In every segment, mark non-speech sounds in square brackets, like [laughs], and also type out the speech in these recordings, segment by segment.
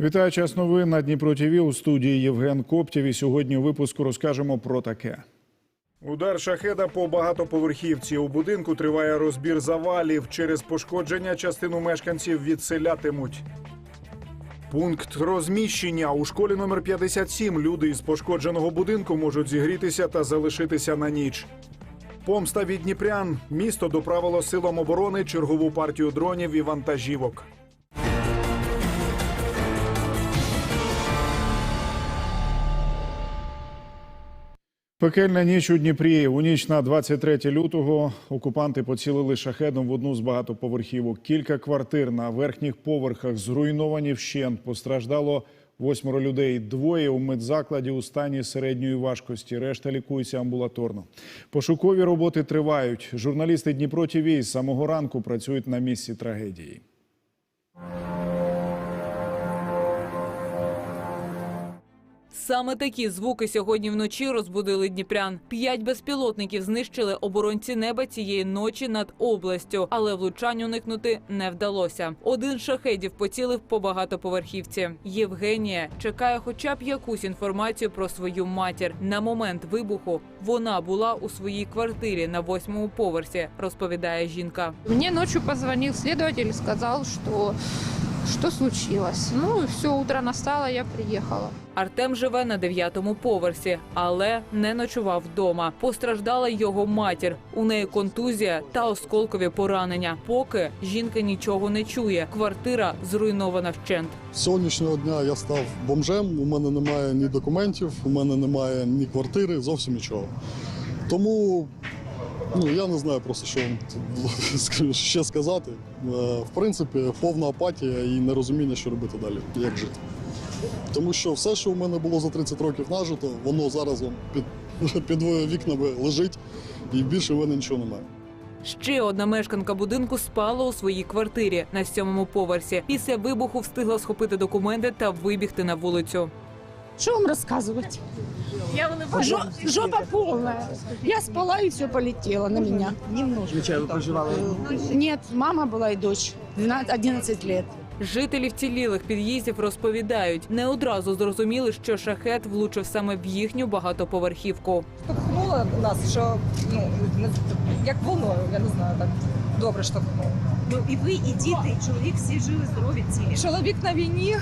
Вітаю час новин на Дніпро ТВ у студії Євген Коптєв. І сьогодні у випуску розкажемо про таке. Удар шахеда по багатоповерхівці. У будинку триває розбір завалів. Через пошкодження частину мешканців відселятимуть. Пункт розміщення у школі номер 57 Люди із пошкодженого будинку можуть зігрітися та залишитися на ніч. Помста від Дніпрян. Місто доправило силам оборони чергову партію дронів і вантажівок. Пекельна ніч у Дніпрі. У ніч на 23 лютого окупанти поцілили шахедом в одну з багатоповерхівок. Кілька квартир на верхніх поверхах зруйновані вщент. Постраждало восьмеро людей. Двоє у медзакладі у стані середньої важкості. Решта лікується амбулаторно. Пошукові роботи тривають. Журналісти Дніпро ТВ з самого ранку працюють на місці трагедії. Саме такі звуки сьогодні вночі розбудили дніпрян. П'ять безпілотників знищили оборонці неба цієї ночі над областю, але влучань уникнути не вдалося. Один шахедів поцілив по багатоповерхівці. Євгенія чекає, хоча б якусь інформацію про свою матір. На момент вибуху вона була у своїй квартирі на восьмому поверсі, розповідає жінка. Мне ночью позвонил следователь, сказал, что что случилось. Ну, все, утро настало, я приехала. Артем живе на дев'ятому поверсі, але не ночував вдома. Постраждала його матір. У неї контузія та осколкові поранення. Поки жінка нічого не чує. Квартира зруйнована вщент. З Сьогоднішнього дня я став бомжем. У мене немає ні документів, у мене немає ні квартири, зовсім нічого. Тому ну, я не знаю просто, що вам [laughs] ще сказати. Е, В принципі, повна апатія і нерозуміння, що робити далі, як жити. Тому що все, що у мене було за 30 років нажито, воно зараз вон, під, [laughs] під вікнами лежить, і більше в мене нічого немає. Ще одна мешканка будинку спала у своїй квартирі на сьомому поверсі. Після вибуху встигла схопити документи та вибігти на вулицю. Что вам рассказывать? Жо- жопа полная. Я спала и все полетело на меня. Звичайно, ви проживали. Нет, мама была и дочь. 12, 11 лет. Жителі вцілілих під'їздів розповідають, не одразу зрозуміли, що шахет влучив саме в їхню багатоповерхівку. штовхнуло нас, що ну не- як волною, я не знаю, так добре штовхнуло. Ну і ви, і діти, і чоловік всі живі, здорові, цілі. Чоловік на війні,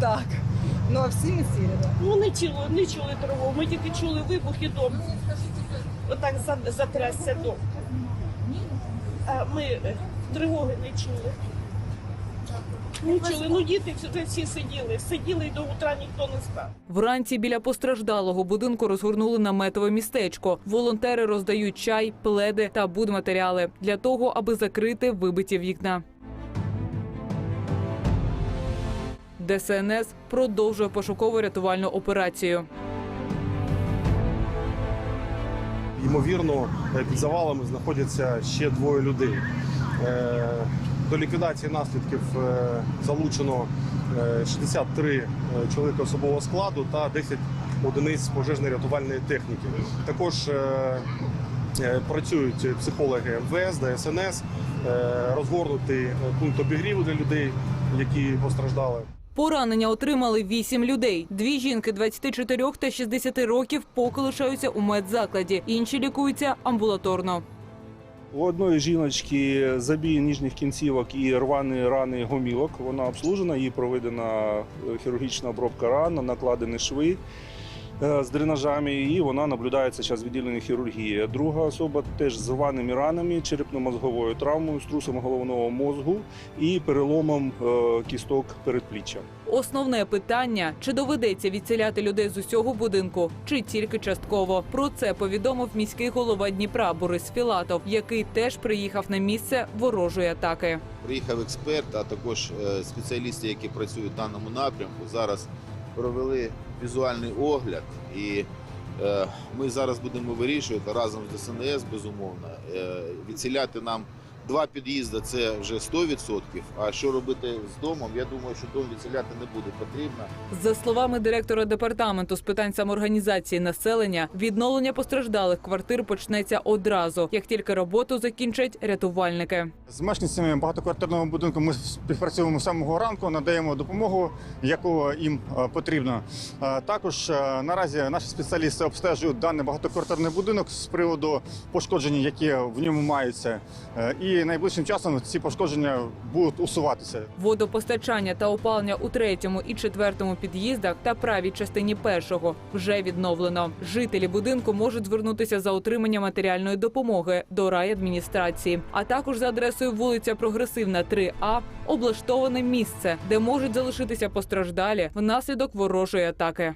так. Ну а всі ми цілі. Ну не чули, не чули тривогу. Ми тільки чули вибух і дом. Отак за- затрясся дом. А ми е, тривоги не чули. Не чули. Ну діти вже всі сиділи. Сиділи і до утра ніхто не спав. Вранці біля постраждалого будинку розгорнули наметове містечко. Волонтери роздають чай, пледи та будматеріали для того, аби закрити вибиті вікна. ДСНС продовжує пошуково-рятувальну операцію. Ймовірно, е, під завалами знаходяться ще двоє людей. Е, До ліквідації наслідків е, залучено е, 63 е, чоловіка особового складу та 10 одиниць пожежно-рятувальної техніки. Також працюють психологи МВС, ДСНС, розгорнутий пункт обігріву для людей, які постраждали. Поранення отримали вісім людей. Дві жінки 24 та 60 років поки лишаються у медзакладі. Інші лікуються амбулаторно. У одної жіночки забій ніжних кінцівок і рвані рани гомілок. Вона обслужена, їй проведена е, хірургічна обробка ран, накладені шви з дренажами, і вона наблюдається зараз в відділенні хірургії. Друга особа теж з рваними ранами, черепно-мозговою травмою, струсом головного мозгу і переломом е, кісток передпліччя. Основне питання: чи доведеться відселяти людей з усього будинку, чи тільки частково. Про це повідомив міський голова Дніпра Борис Філатов, який теж приїхав на місце ворожої атаки. Приїхав експерт, а також е, спеціалісти, які працюють в даному напрямку. Зараз провели візуальний огляд, і е, ми зараз будемо вирішувати разом з ДСНС, безумовно, е, відселяти нам Два під'їзди це вже 100%. А що робити з домом? Я думаю, що дом відселяти не буде потрібно. За словами директора департаменту з питань самоорганізації населення, відновлення постраждалих квартир почнеться одразу, як тільки роботу закінчать рятувальники. З мешканцями багатоквартирного будинку ми співпрацюємо з самого ранку, надаємо допомогу, яку їм е, потрібно. Е, Також е, наразі наші спеціалісти обстежують даний багатоквартирний будинок з приводу пошкоджень, які в ньому маються. Е, Найближчим часом ці пошкодження будуть усуватися. Водопостачання та опалення у третьому і четвертому під'їздах та правій частині першого вже відновлено. Жителі будинку можуть звернутися за отримання матеріальної допомоги до райадміністрації, а також за адресою вулиця Прогресивна, 3А, облаштоване місце, де можуть залишитися постраждалі внаслідок ворожої атаки.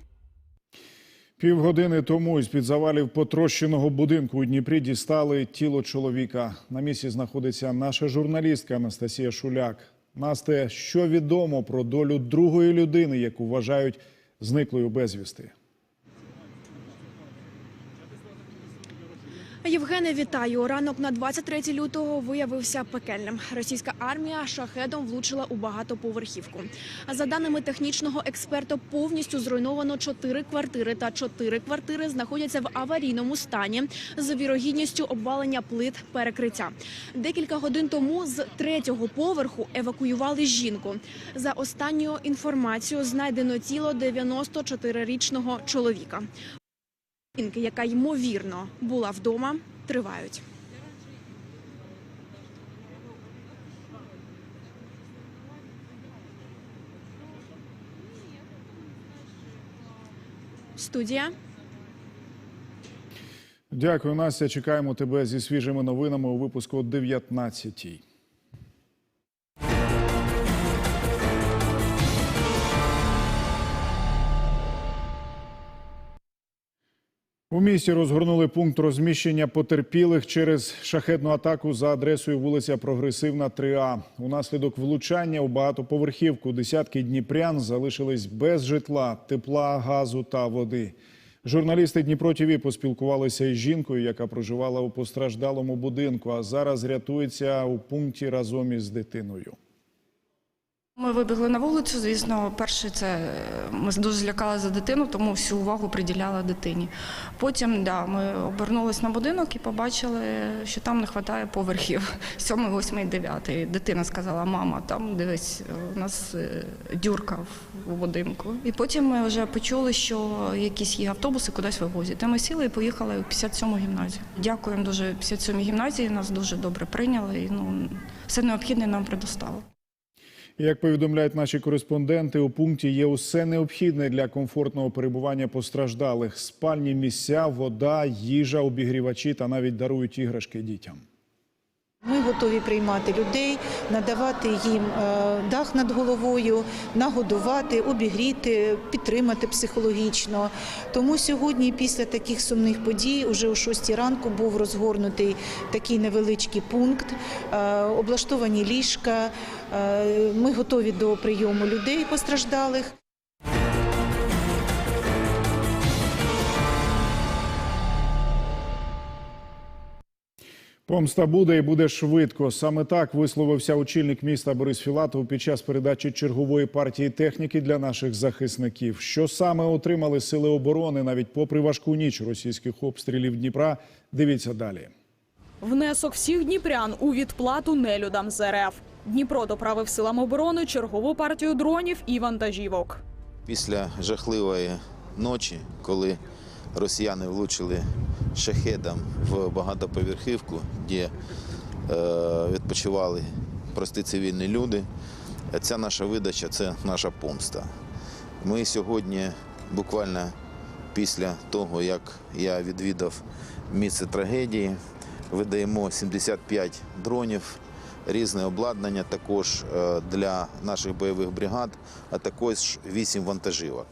Півгодини тому із під завалів потрощеного будинку у Дніпрі дістали тіло чоловіка. На місці знаходиться наша журналістка Анастасія Шуляк. Насте, що відомо про долю другої людини, яку вважають зниклою безвісти? Євгене, вітаю. Ранок на 23 лютого виявився пекельним. Російська армія шахедом влучила у багатоповерхівку. За даними технічного експерта, повністю зруйновано чотири квартири та чотири квартири знаходяться в аварійному стані з вірогідністю обвалення плит перекриття. Декілька годин тому з третього поверху евакуювали жінку. За останньою інформацією знайдено тіло 94-річного чоловіка. Жінки, яка ймовірно була вдома, тривають. Студія. Дякую, Настя. Чекаємо тебе зі свіжими новинами у випуску о 19-й. У місті розгорнули пункт розміщення потерпілих через шахетну атаку за адресою вулиця Прогресивна, 3А. Унаслідок влучання у багатоповерхівку десятки дніпрян залишились без житла, тепла, газу та води. Журналісти Дніпро ТІВІ поспілкувалися із жінкою, яка проживала у постраждалому будинку, а зараз рятується у пункті разом із дитиною. Ми вибігли на вулицю. Звісно, перше це е, ми дуже злякали за дитину, тому всю увагу приділяла дитині. Потім да, ми обернулись на будинок і побачили, що там не вистачає поверхів. [laughs] Сьомий, восьмий, дев'ятий. Дитина сказала: мама, там дивись, у нас е, дюрка в- будинку. І потім ми вже почули, що якісь є автобуси кудись вивозять. Та ми сіли і поїхали у 57-му гімназію. Дякуємо дуже 57-й гімназії. Нас дуже добре прийняли. І ну все необхідне нам предоставили. Як повідомляють наші кореспонденти, у пункті є усе необхідне для комфортного перебування постраждалих: спальні місця, вода, їжа, обігрівачі та навіть дарують іграшки дітям. Ми готові приймати людей, надавати їм е, дах над головою, нагодувати, обігріти, підтримати психологічно. Тому сьогодні, після таких сумних подій, уже о 6 ранку був розгорнутий такий невеличкий пункт, е, облаштовані ліжка. Е, Ми готові до прийому людей постраждалих. Помста буде і буде швидко. Саме так висловився очільник міста Борис Філатов під час передачі чергової партії техніки для наших захисників. Що саме отримали сили оборони навіть попри важку ніч російських обстрілів Дніпра? Дивіться далі. Внесок всіх дніпрян у відплату нелюдам з РФ. Дніпро доправив силам оборони чергову партію дронів і вантажівок. Після жахливої ночі, коли росіяни влучили шахедом в багатоповерхівку, де е, відпочивали прості цивільні люди, ця наша видача це наша помста. Ми сьогодні, буквально після того, як я відвідав місце трагедії, видаємо 75 дронів, різне обладнання також е, для наших бойових бригад, а також 8 вантажівок.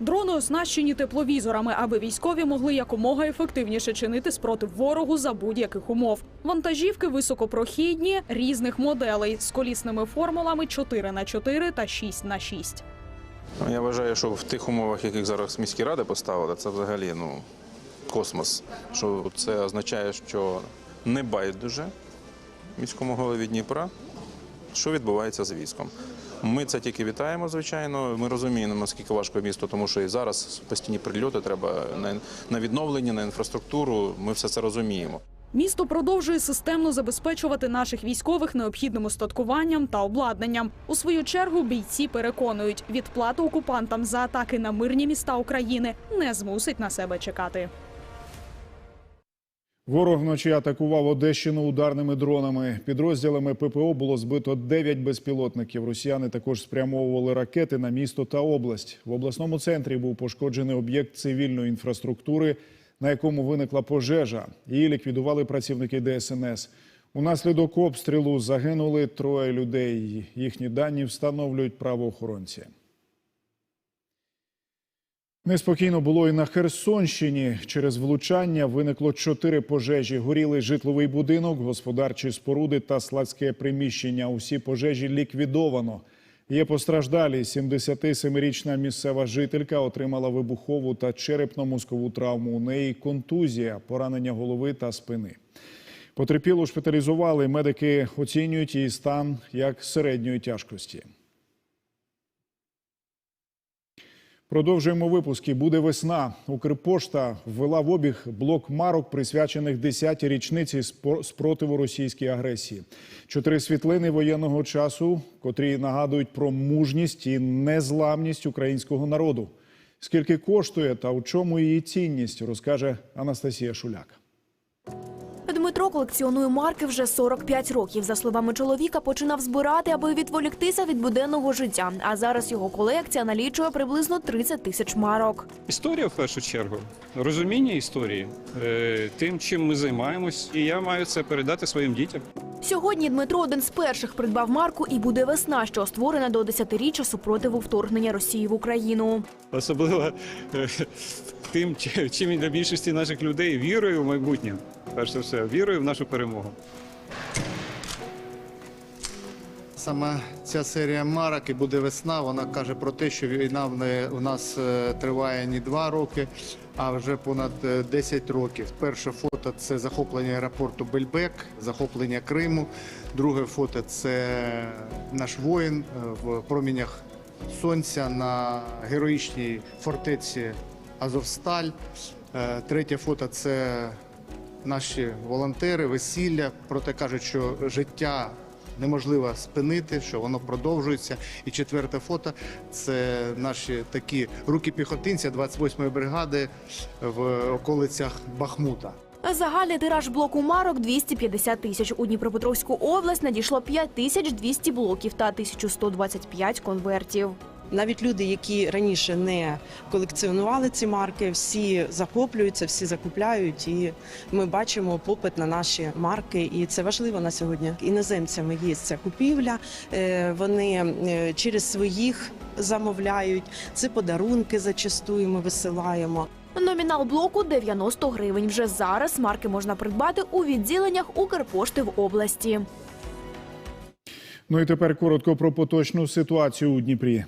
Дрони оснащені тепловізорами, аби військові могли якомога ефективніше чинити спротив ворогу за будь-яких умов. Вантажівки високопрохідні різних моделей з колісними формулами 4 на 4 та 6 на 6 Ну, Я вважаю, що в тих умовах, яких зараз міські ради поставили, це взагалі ну, космос. Що це означає, що не байдуже міському голові Дніпра, що відбувається з військом. Ми це тільки вітаємо, звичайно. Ми розуміємо, наскільки важко місто, тому що і зараз постійні прильоти треба на, відновлення, на інфраструктуру. Ми все це розуміємо. Місто продовжує системно забезпечувати наших військових необхідним устаткуванням та обладнанням. У свою чергу бійці переконують, відплата окупантам за атаки на мирні міста України не змусить на себе чекати. Ворог вночі атакував Одещину ударними дронами. Підрозділами ППО було збито 9 безпілотників. Росіяни також спрямовували ракети на місто та область. В обласному центрі був пошкоджений об'єкт цивільної інфраструктури, на якому виникла пожежа. Її ліквідували працівники ДСНС. Унаслідок обстрілу загинули троє людей. Їхні дані встановлюють правоохоронці. Неспокійно було і на Херсонщині. Через влучання виникло чотири пожежі. Горіли житловий будинок, господарчі споруди та складське приміщення. Усі пожежі ліквідовано. Є постраждалі. 77-річна місцева жителька отримала вибухову та черепно-мозкову травму. У неї контузія, поранення голови та спини. Потерпілу шпиталізували. Медики оцінюють її стан як середньої тяжкості. Продовжуємо випуски. Буде весна. Укрпошта ввела в обіг блок марок, присвячених 10-й річниці спротиву російській агресії. Чотири світлини воєнного часу, котрі нагадують про мужність і незламність українського народу. Скільки коштує та у чому її цінність, розкаже Анастасія Шуляк. Дмитро колекціонує марки вже 45 років. За словами чоловіка, починав збирати, аби відволіктися від буденного життя. А зараз його колекція налічує приблизно 30 тисяч марок. Історія в першу чергу, розуміння історії, е, тим, чим ми займаємось, і я маю це передати своїм дітям. Сьогодні Дмитро один з перших придбав марку і буде весна, що створена до 10-річчя супротиву вторгнення Росії в Україну. Особливо е, тим, чи- чим для більшості наших людей вірою в майбутнє. Перш за все, вірою в нашу перемогу. Саме ця серія марок і буде весна. Вона каже про те, що війна у нас е, триває не два роки, а вже понад е, 10 років. Перше фото це захоплення аеропорту Бельбек, захоплення Криму. Друге фото це наш воїн е, в промінях сонця на героїчній фортеці Азовсталь. Е, Третє фото це наші волонтери, весілля. Проте кажуть, що життя неможливо спинити, що воно продовжується. І четверте фото це наші такі руки піхотинця 28-ї бригади в околицях Бахмута. Загальний тираж блоку марок 250 тисяч. У Дніпропетровську область надійшло 5200 блоків та 1125 конвертів. Навіть люди, які раніше не колекціонували ці марки, всі захоплюються, всі закупляють, і ми бачимо попит на наші марки. І це важливо на сьогодні. Іноземцями є ця купівля. е, Вони е, через своїх замовляють. Це подарунки зачастую ми висилаємо. Номінал блоку 90 гривень. Вже зараз марки можна придбати у відділеннях Укрпошти в області. Ну і тепер коротко про поточну ситуацію у Дніпрі.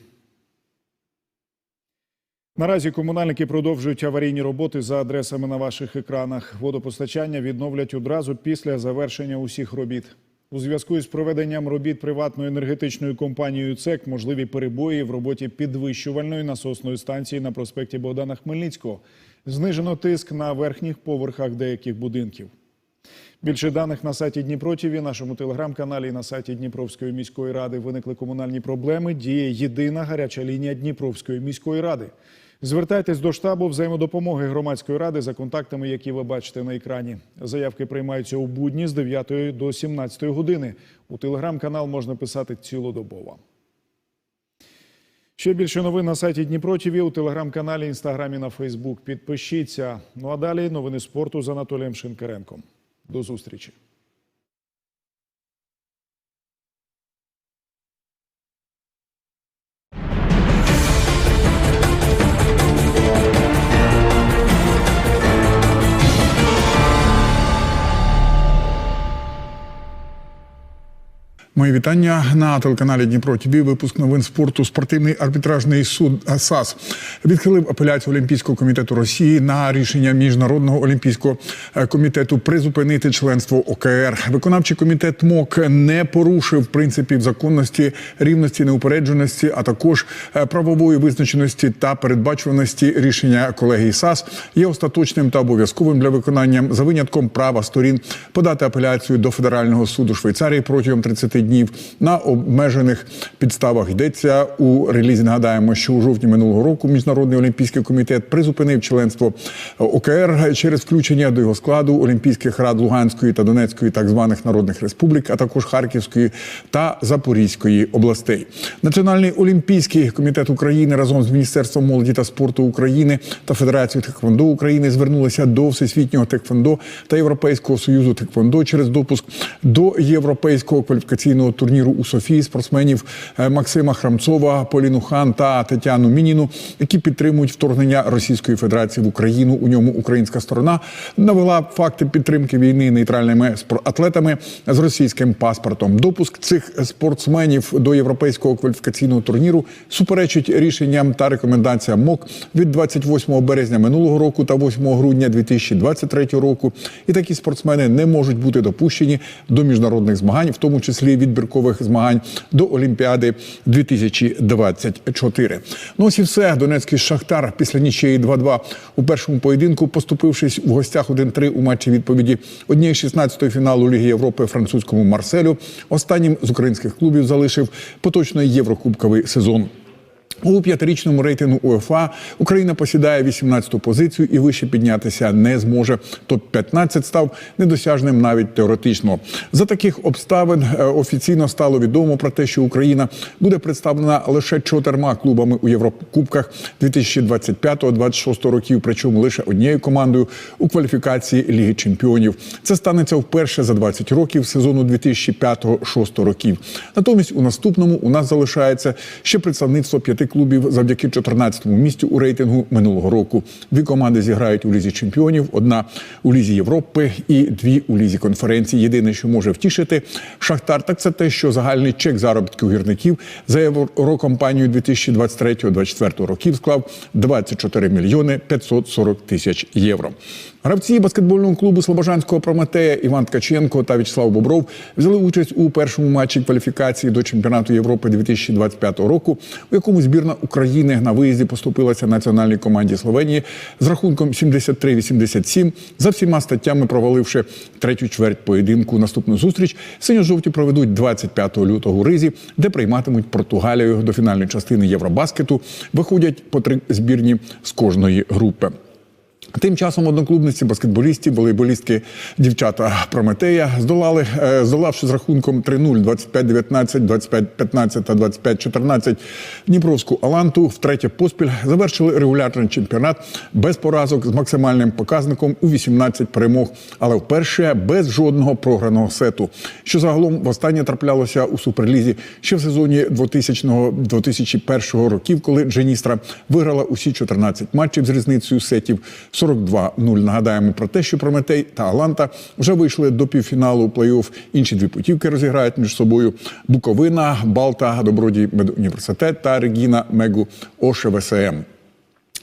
Наразі комунальники продовжують аварійні роботи за адресами на ваших екранах. Водопостачання відновлять одразу після завершення усіх робіт. У зв'язку із проведенням робіт приватною енергетичною компанією ЦЕК можливі перебої в роботі підвищувальної насосної станції на проспекті Богдана Хмельницького. Знижено тиск на верхніх поверхах деяких будинків. Більше даних на сайті Дніпро ТІВІ, нашому телеграм-каналі і на сайті Дніпровської міської ради виникли комунальні проблеми. Діє єдина гаряча лінія Дніпровської міської ради. Звертайтесь до штабу взаємодопомоги громадської ради за контактами, які ви бачите на екрані. Заявки приймаються у будні з 9 до 17 години. У телеграм-канал можна писати цілодобово. Ще більше новин на сайті Дніпро ТІВІ, у телеграм-каналі, інстаграмі на Фейсбук. Підпишіться. Ну а далі новини спорту з Анатолієм Шинкаренком. До зустрічі. Мої вітання на телеканалі Дніпро ТВ. Випуск новин спорту. Спортивний арбітражний суд САС відхилив апеляцію Олімпійського комітету Росії на рішення міжнародного олімпійського е, комітету призупинити членство ОКР. Виконавчий комітет МОК не порушив принципів законності, рівності, неупередженості, а також е, правової визначеності та передбачуваності рішення колегії САС є остаточним та обов'язковим для виконання за винятком права сторін подати апеляцію до федерального суду Швейцарії протягом 30 днів на обмежених підставах. Йдеться у релізі. Нагадаємо, що у жовтні минулого року міжнародний олімпійський комітет призупинив членство ОКР через включення до його складу олімпійських рад Луганської та Донецької так званих народних республік, а також Харківської та Запорізької областей. Національний олімпійський комітет України разом з міністерством молоді та спорту України та Федерацією Тхеквондо України звернулися до всесвітнього Тхеквондо та Європейського союзу Тхеквондо через допуск до європейського кваліфікаційного турніру у Софії спортсменів е, Максима Храмцова, Поліну Хан та Тетяну Мініну, які підтримують вторгнення Російської Федерації в Україну. У ньому українська сторона навела факти підтримки війни нейтральними атлетами з російським паспортом. Допуск цих спортсменів до європейського кваліфікаційного турніру суперечить рішенням та рекомендаціям МОК від 28 березня минулого року та 8 грудня 2023 року. І такі спортсмени не можуть бути допущені до міжнародних змагань, в тому числі відбіркових змагань до Олімпіади 2024. Ну ось і все. Донецький шахтар після нічиї 2-2 у першому поєдинку, поступившись в гостях 1-3 у матчі відповіді однієї 16-ї фіналу Ліги Європи французькому Марселю. Останнім з українських клубів залишив поточний єврокубковий сезон. У п'ятирічному рейтингу УЄФА Україна посідає 18-ту позицію і вище піднятися не зможе. Топ-15 став недосяжним навіть теоретично. За таких обставин е, офіційно стало відомо про те, що Україна буде представлена лише чотирма клубами у Єврокубках 2025-2026 років, причому лише однією командою у кваліфікації Ліги Чемпіонів. Це станеться вперше за 20 років сезону 2005-2006 років. Натомість у наступному у нас залишається ще представництво п'яти клубів завдяки 14-му місцю у рейтингу минулого року. Дві команди зіграють у лізі чемпіонів, одна у лізі Європи і дві у лізі конференції. Єдине, що може втішити Шахтар, так це те, що загальний чек заробітків гірників за єврокомпанію 2023-2024 років склав 24 мільйони 540 тисяч євро. Гравці баскетбольного клубу Слобожанського Прометея Іван Ткаченко та В'ячеслав Бобров взяли участь у першому матчі кваліфікації до чемпіонату Європи 2025 року, у якому збірна України на виїзді поступилася національній команді Словенії з рахунком 73-87, за всіма статтями проваливши третю чверть поєдинку. Наступну зустріч синьо-жовті проведуть 25 лютого у Ризі, де прийматимуть Португалію до фінальної частини Євробаскету. Виходять по три збірні з кожної групи. Тим часом одноклубниці баскетболістів, волейболістки дівчата Прометея здолали, е, здолавши з рахунком 3-0, 25-19, 25-15 та 25-14 Дніпровську Аланту втретє поспіль завершили регулярний чемпіонат без поразок з максимальним показником у 18 перемог, але вперше без жодного програного сету. Що загалом востаннє траплялося у суперлізі ще в сезоні 2000-2001 років, коли Дженістра виграла усі 14 матчів з різницею сетів 42-0. Нагадаємо про те, що Прометей та Аланта вже вийшли до півфіналу плей-офф. Інші дві путівки розіграють між собою Буковина, Балта, Добродій медуніверситет та Регіна Мегу ОШВСМ.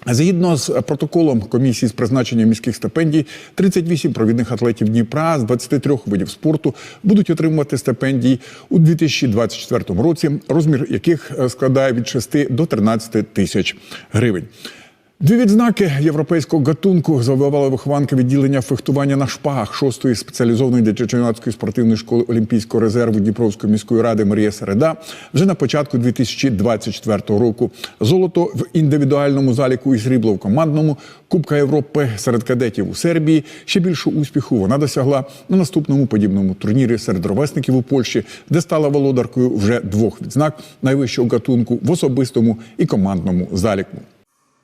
Згідно з протоколом комісії з призначення міських стипендій, 38 провідних атлетів Дніпра з 23 видів спорту будуть отримувати стипендії у 2024 році, розмір яких е, складає від 6 до 13 тисяч гривень. Дві відзнаки європейського гатунку завоювали вихованка відділення фехтування на шпагах шостої спеціалізованої дитячо-юнацької спортивної школи Олімпійського резерву Дніпровської міської ради Марія Середа вже на початку 2024 року. Золото в індивідуальному заліку і срібло в командному Кубка Європи серед кадетів у Сербії. Ще більшу успіху вона досягла на наступному подібному турнірі серед ровесників у Польщі, де стала володаркою вже двох відзнак найвищого гатунку в особистому і командному заліку.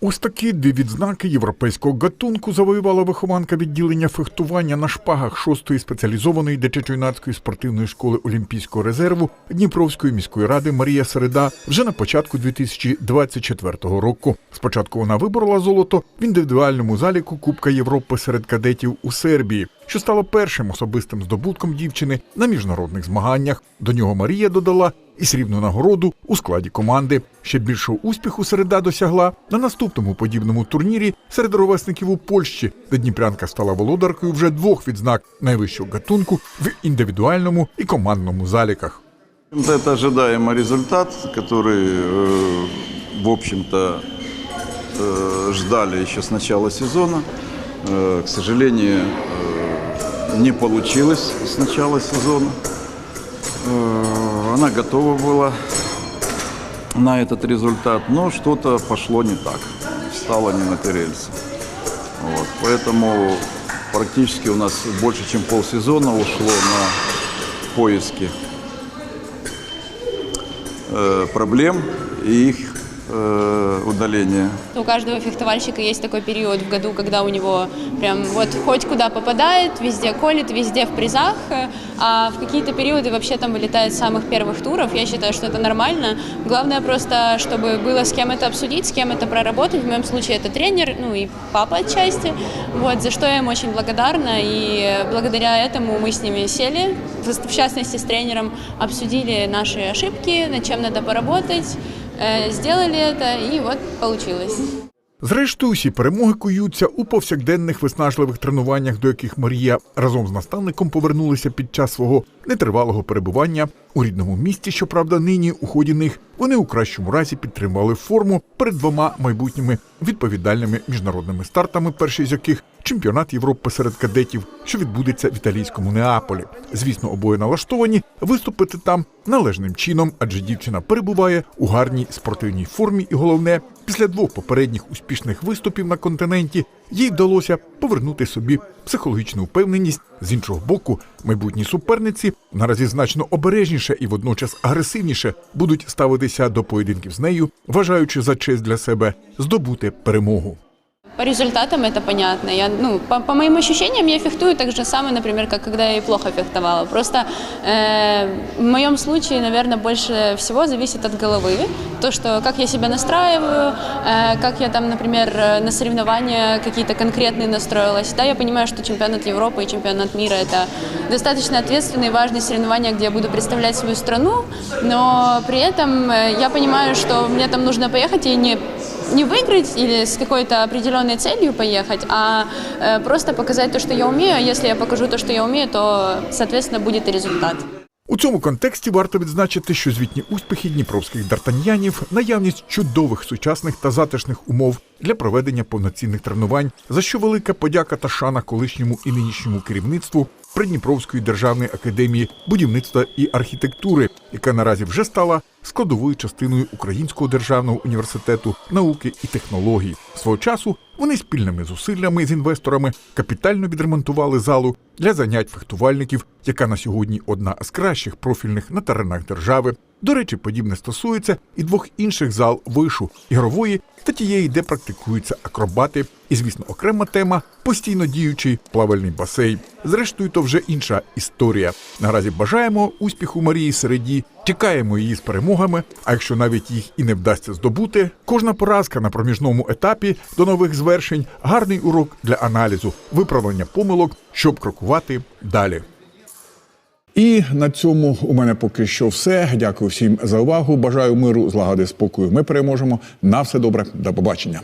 Ось такі дві відзнаки європейського гатунку завоювала вихованка відділення фехтування на шпагах 6-ї спеціалізованої дитячо-юнацької спортивної школи Олімпійського резерву Дніпровської міської ради Марія Середа вже на початку 2024 року. Спочатку вона виборола золото в індивідуальному заліку Кубка Європи серед кадетів у Сербії, що стало першим особистим здобутком дівчини на міжнародних змаганнях. До нього Марія додала і срібну нагороду у складі команди. Ще більшого успіху середа досягла на наступному подібному турнірі серед ровесників у Польщі, де Дніпрянка стала володаркою вже двох відзнак найвищого гатунку в індивідуальному і командному заліках. Это ожидаемый результат, который, э, в общем-то, э, ждали еще с начала сезона. Э, К сожалению, э, не получилось с начала сезона. Э, Она готова была на этот результат, но что-то пошло не так, стало не на те рельсы. Вот, поэтому практически у нас больше, чем полсезона ушло на поиски э, проблем и их э, удаление. У каждого фехтовальщика есть такой период в году, когда у него прям вот хоть куда попадает, везде колет, везде в призах, э, а в какие-то периоды вообще там вылетает с самых первых туров. Я считаю, что это нормально. Главное просто, чтобы было с кем это обсудить, с кем это проработать. В моем случае это тренер, ну и папа отчасти, вот, за что я им очень благодарна. И благодаря этому мы с ними сели, в в частности с тренером, обсудили наши ошибки, над чем надо поработать, э, сделали это, и вот получилось. Зрештою, усі перемоги куються у повсякденних виснажливих тренуваннях, до яких Марія разом з наставником повернулися під час свого нетривалого перебування у рідному місті. Щоправда, нині у ході них вони у кращому разі підтримали форму перед двома майбутніми відповідальними міжнародними стартами, перший з яких чемпіонат Європи серед кадетів, що відбудеться в італійському Неаполі. Звісно, обоє налаштовані виступити там належним чином, адже дівчина перебуває у гарній спортивній формі, і головне, після двох попередніх успішних виступів на континенті їй вдалося повернути собі психологічну впевненість. З іншого боку, майбутні суперниці наразі значно обережніше і водночас агресивніше будуть ставитися до поєдинків з нею, вважаючи за честь для себе здобути перемогу. По результатам это понятно. Я, ну, по, по моим ощущениям, я фехтую так же самое, например, как когда я и плохо фехтовала. Просто э, в моем случае, наверное, больше всего зависит от головы. То, что как я себя настраиваю, э, как я там, например, на соревнования какие-то конкретные настроилась. Да, я понимаю, что чемпионат Европы и чемпионат мира это достаточно ответственные и важные соревнования, где я буду представлять свою страну, но при этом э, я понимаю, что мне там нужно поехать и не не выиграть или с какой-то определенной целью поехать, а э, просто показать то, что я умею. Если я покажу то, что я умею, то, соответственно, будет и результат. У цьому контексті варто відзначити, що звітні успіхи дніпровських дартаньянів, наявність чудових сучасних та затишних умов для проведення повноцінних тренувань, за що велика подяка та шана колишньому і нинішньому керівництву Придніпровської державної академії будівництва і архітектури, яка наразі вже стала складовою частиною Українського державного університету науки і технологій. Свого часу вони спільними зусиллями з інвесторами капітально відремонтували залу для занять фехтувальників, яка на сьогодні одна з кращих профільних на теренах держави. До речі, подібне стосується і двох інших зал вишу ігрової та тієї, де практикуються акробати. І, звісно, окрема тема постійно діючий плавальний басейн. Зрештою, то вже інша історія. Наразі бажаємо успіху Марії Середі, чекаємо її з перемогами. А якщо навіть їх і не вдасться здобути, кожна поразка на проміжному етапі до нових звершень гарний урок для аналізу, виправлення помилок, щоб крокувати далі. І на цьому у мене поки що все. Дякую всім за увагу. Бажаю миру, злагоди, спокою. Ми переможемо. На все добре, до побачення.